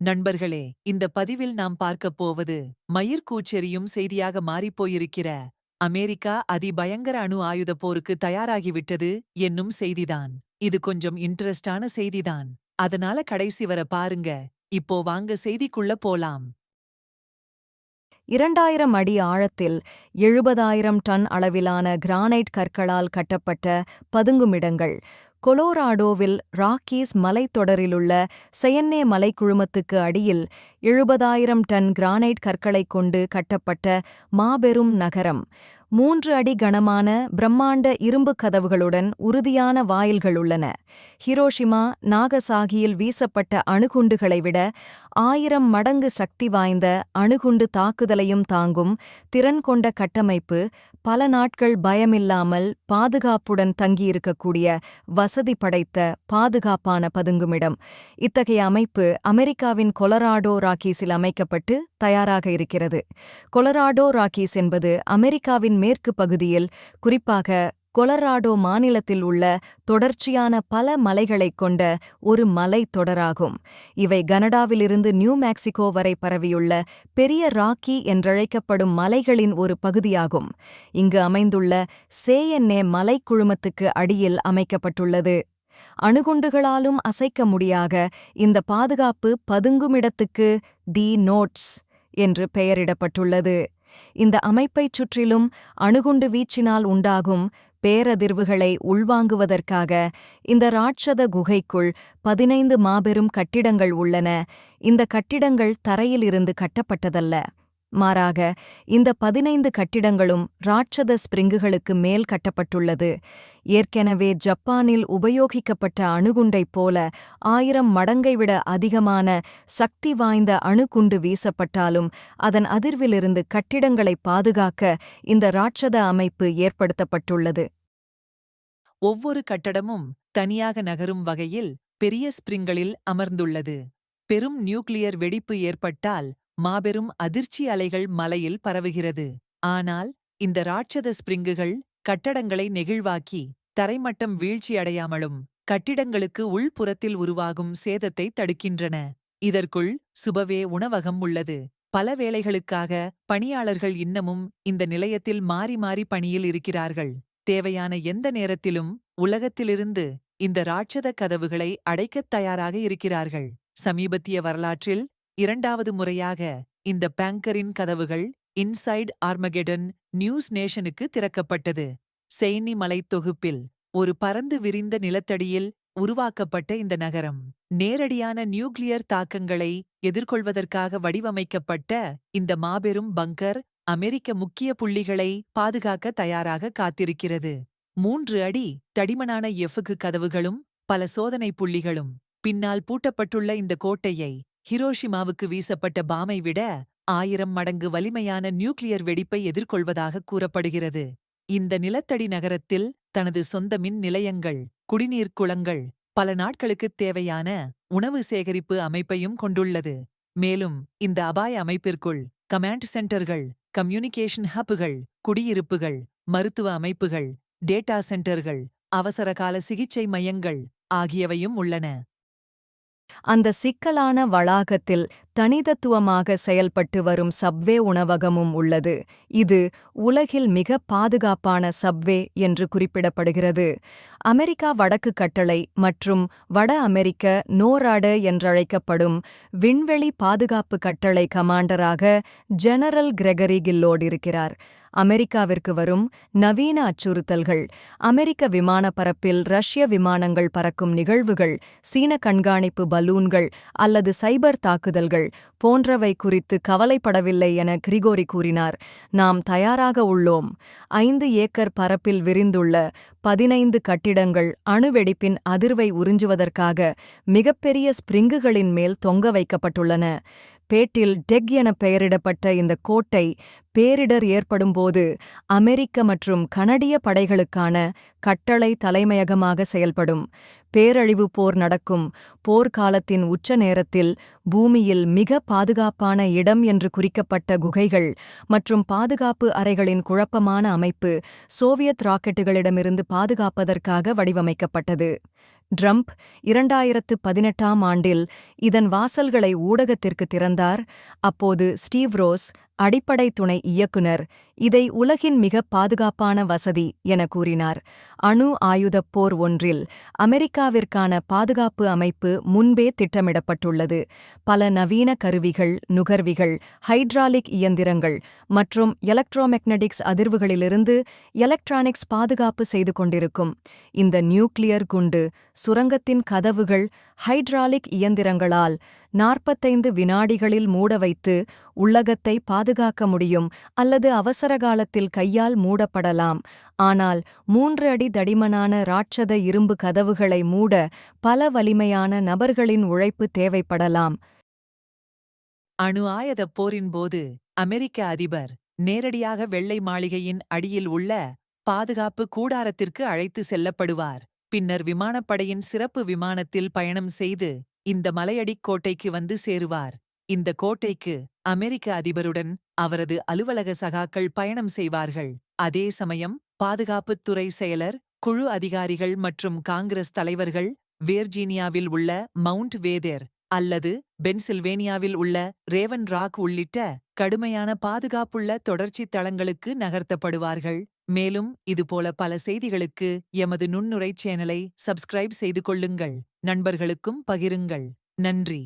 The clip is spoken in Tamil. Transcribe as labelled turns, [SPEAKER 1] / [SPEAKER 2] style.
[SPEAKER 1] நண்பர்களே இந்த பதிவில் நாம் பார்க்கப் போவது மயிர்கூச்செறியும் செய்தியாக மாறிப்போயிருக்கிற அமெரிக்கா அதிபயங்கர அணு ஆயுத போருக்கு தயாராகிவிட்டது என்னும் செய்திதான். இது கொஞ்சம் இன்ட்ரெஸ்டான செய்திதான். அதனால கடைசி வர பாருங்க. இப்போ வாங்க செய்திக்குள்ள போலாம்.
[SPEAKER 2] இரண்டாயிரம் அடி ஆழத்தில் எழுபதாயிரம் டன் அளவிலான கிரானைட் கற்களால் கட்டப்பட்ட பதுங்குமிடங்கள் கொலோராடோவில் ராக்கீஸ் மலைத்தொடரிலுள்ள செயன்னே மலைக்குழுமத்துக்கு அடியில் எழுபதாயிரம் டன் கிரானைட் கற்களைக் கொண்டு கட்டப்பட்ட மாபெரும் நகரம். மூன்று அடி கனமான பிரம்மாண்ட இரும்புக் கதவுகளுடன் உறுதியான வாயில்கள் உள்ளன. ஹிரோஷிமா நாகசாகியில் வீசப்பட்ட அணுகுண்டுகளை விட ஆயிரம் மடங்கு சக்தி வாய்ந்த அணுகுண்டு தாக்குதலையும் தாங்கும் திறன் கொண்ட கட்டமைப்பு பல நாட்கள் பயமில்லாமல் பாதுகாப்புடன் தங்கியிருக்கக்கூடிய வசதி படைத்த பாதுகாப்பான பதுங்குமிடம். இத்தகைய அமைப்பு அமெரிக்காவின் கொலராடோ ராக்கீஸில் அமைக்கப்பட்டு தயாராக இருக்கிறது. கொலராடோ ராக்கீஸ் என்பது அமெரிக்காவின் மேற்கு பகுதியில் குறிப்பாக கொலராடோ மாநிலத்தில் உள்ள தொடர்ச்சியான பல மலைகளைக் கொண்ட ஒரு மலைத் தொடராகும். இவை கனடாவிலிருந்து நியூ மெக்சிகோ வரை பரவியுள்ள பெரிய ராக்கி என்றழைக்கப்படும் மலைகளின் ஒரு பகுதியாகும். இங்கு அமைந்துள்ள சேஎன்ஏ மலைக்குழுமத்துக்கு அடியில் அமைக்கப்பட்டுள்ளது. அணுகுண்டுகளாலும் அசைக்க முடியாக இந்த பாதுகாப்பு பதுங்குமிடத்துக்கு டி நோட்ஸ் என்று பெயரிடப்பட்டுள்ளது. இந்த அமைப்பைச் சுற்றிலும் அணுகுண்டு வீச்சினால் உண்டாகும் பேரதிர்வுகளை உள்வாங்குவதற்காக இந்த ராட்சத குகைக்குள் பதினைந்து மாபெரும் கட்டிடங்கள் உள்ளன. இந்த கட்டிடங்கள் தரையிலிருந்து கட்டப்பட்டதல்ல. மாறாக இந்த பதினைந்து கட்டிடங்களும் ராட்சத ஸ்பிரிங்குகளுக்கு மேல் கட்டப்பட்டுள்ளது. ஏற்கெனவே ஜப்பானில் உபயோகிக்கப்பட்ட அணுகுண்டைப் போல ஆயிரம் மடங்கை விட அதிகமான சக்தி வாய்ந்த அணுகுண்டு வீசப்பட்டாலும் அதன் அதிர்விலிருந்து கட்டிடங்களை பாதுகாக்க இந்த ராட்சத அமைப்பு ஏற்படுத்தப்பட்டுள்ளது.
[SPEAKER 1] ஒவ்வொரு கட்டடமும் தனியாக நகரும் வகையில் பெரிய ஸ்பிரிங்களில் அமர்ந்துள்ளது. பெரும் நியூக்ளியர் வெடிப்பு ஏற்பட்டால் மாபெரும் அதிர்ச்சி அலைகள் மலையில் பரவுகிறது. ஆனால் இந்த ராட்சத ஸ்பிரிங்குகள் கட்டடங்களை நெகிழ்வாக்கி தரைமட்டம் வீழ்ச்சியடையாமலும் கட்டிடங்களுக்கு உள்புறத்தில் உருவாகும் சேதத்தை தடுக்கின்றன. இதற்குள் சுபவே உணவகம் உள்ளது. பல வேளைகளுக்காக பணியாளர்கள் இன்னமும் இந்த நிலையத்தில் மாறி மாறி பணியில் இருக்கிறார்கள். தேவையான எந்த நேரத்திலும் உலகத்திலிருந்து இந்த ராட்சத கதவுகளை அடைக்கத் தயாராக இருக்கிறார்கள். சமீபத்திய வரலாற்றில் இரண்டாவது முறையாக இந்த பேங்கரின் கதவுகள் இன்சைட் ஆர்மகெடன் நியூஸ் நேஷனுக்கு திறக்கப்பட்டது. செய்னி மலைத் தொகுப்பில் ஒரு பரந்து விரிந்த நிலத்தடியில் உருவாக்கப்பட்ட இந்த நகரம். நேரடியான நியூக்ளியர் தாக்கங்களை எதிர்கொள்வதற்காக வடிவமைக்கப்பட்ட இந்த மாபெரும் பங்கர் அமெரிக்க முக்கிய புள்ளிகளை பாதுகாக்க தயாராக காத்திருக்கிறது. மூன்று அடி தடிமனான எஃப்கு கதவுகளும் பல சோதனை புள்ளிகளும். பின்னால் பூட்டப்பட்டுள்ள இந்த கோட்டையை ஹிரோஷிமாவுக்கு வீசப்பட்ட பாமை விட ஆயிரம் மடங்கு வலிமையான நியூக்ளியர் வெடிப்பை எதிர்கொள்வதாக கூறப்படுகிறது. இந்த நிலத்தடி நகரத்தில் தனது சொந்த மின் நிலையங்கள் குடிநீர் குளங்கள் பல நாட்களுக்குத் தேவையான உணவு சேகரிப்பு அமைப்பையும் கொண்டுள்ளது. மேலும் இந்த அபாய அமைப்பிற்குள் கமாண்ட் சென்டர்கள் கம்யூனிகேஷன் ஹப்புகள் குடியிருப்புகள் மருத்துவ அமைப்புகள் டேட்டா சென்டர்கள் அவசரகால சிகிச்சை மையங்கள் ஆகியவையும் உள்ளன.
[SPEAKER 2] அந்த சிக்கலான வளாகத்தில் தனிதத்துவமாக செயல்பட்டு வரும் சப்வே உணவகமும் உள்ளது. இது உலகில் மிக பாதுகாப்பான சப்வே என்று குறிப்பிடப்படுகிறது. அமெரிக்கா வடக்கு கட்டளை மற்றும் வட அமெரிக்க நோராடு என்றழைக்கப்படும் விண்வெளி பாதுகாப்பு கட்டளை கமாண்டராக ஜெனரல் கிரெகரி கில்லோட் இருக்கிறார். அமெரிக்காவிற்கு வரும் நவீன அச்சுறுத்தல்கள். அமெரிக்க விமான பரப்பில் ரஷ்ய விமானங்கள் பறக்கும் நிகழ்வுகள் சீன கண்காணிப்பு பலூன்கள் அல்லது சைபர் தாக்குதல்கள் போன்றவை குறித்து கவலைப்படவில்லை என கிரிகோரி கூறினார். நாம் தயாராக உள்ளோம். ஐந்து ஏக்கர் பரப்பில் விரிந்துள்ள பதினைந்து கட்டிடங்கள் அணுவெடிப்பின் அதிர்வை உறிஞ்சுவதற்காக மிகப்பெரிய ஸ்பிரிங்குகளின் மேல் தொங்க வைக்கப்பட்டுள்ளன. பேட்டில் டெக் என பெயரிடப்பட்ட இந்த கோட்டை பேரிடர் ஏற்படும்போது அமெரிக்க மற்றும் கனடிய படைகளுக்கான கட்டளை தலைமையகமாக செயல்படும். பேரழிவு போர் நடக்கும் போர்க்காலத்தின் உச்ச நேரத்தில் பூமியில் மிக பாதுகாப்பான இடம் என்று குறிக்கப்பட்ட குகைகள் மற்றும் பாதுகாப்பு அறைகளின் குழப்பமான அமைப்பு சோவியத் ராக்கெட்டுகளிடமிருந்து பாதுகாப்பதற்காக வடிவமைக்கப்பட்டது. ட்ரம்ப் இரண்டாயிரத்து பதினெட்டாம் ஆண்டில் இதன் வாசல்களை ஊடகத்திற்கு திறந்தார். அப்போது ஸ்டீவ் ரோஸ் அடிப்படை துணை இயக்குனர். இதை உலகின் மிக பாதுகாப்பான வசதி என கூறினார். அணு ஆயுதப் போர் ஒன்றில் அமெரிக்காவிற்கான பாதுகாப்பு அமைப்பு முன்பே திட்டமிடப்பட்டுள்ளது. பல நவீன கருவிகள் நுகர்விகள் ஹைட்ராலிக் இயந்திரங்கள் மற்றும் எலக்ட்ரோமெக்னடிக்ஸ் அதிர்வுகளிலிருந்து எலக்ட்ரானிக்ஸ் பாதுகாப்பு செய்து கொண்டிருக்கும். இந்த நியூக்ளியர் குண்டு சுரங்கத்தின் கதவுகள் ஹைட்ராலிக் இயந்திரங்களால் நாற்பத்தைந்து வினாடிகளில் மூட வைத்து உள்ளகத்தை பாதுகாக்க முடியும் அல்லது அவசர காலத்தில் கையால் மூடப்படலாம். ஆனால் மூன்று அடி தடிமனான ராட்சத இரும்பு கதவுகளை மூட பல வலிமையான நபர்களின் உழைப்பு தேவைப்படலாம்.
[SPEAKER 1] அணு ஆயுதப் போரின் போது அமெரிக்க அதிபர் நேரடியாக வெள்ளை மாளிகையின் அடியில் உள்ள பாதுகாப்பு கூடாரத்திற்கு அழைத்து செல்லப்படுவார். பின்னர் விமானப்படையின் சிறப்பு விமானத்தில் பயணம் செய்து இந்த மலையடிக் கோட்டைக்கு வந்து சேருவார். இந்த கோட்டைக்கு அமெரிக்க அதிபருடன் அவரது அலுவலக சகாக்கள் பயணம் செய்வார்கள். அதே சமயம் பாதுகாப்புத் துறை செயலர் குழு அதிகாரிகள் மற்றும் காங்கிரஸ் தலைவர்கள் வேர்ஜீனியாவில் உள்ள மவுண்ட் வேதேர் அல்லது பென்சில்வேனியாவில் உள்ள ரேவன் ராக் உள்ளிட்ட கடுமையான பாதுகாப்புள்ள தொடர்ச்சி தளங்களுக்கு நகர்த்தப்படுவார்கள். மேலும் இதுபோல பல செய்திகளுக்கு எமது நுண்ணுரை சேனலை சப்ஸ்கிரைப் செய்து கொள்ளுங்கள். நண்பர்களுக்கும் பகிருங்கள். நன்றி.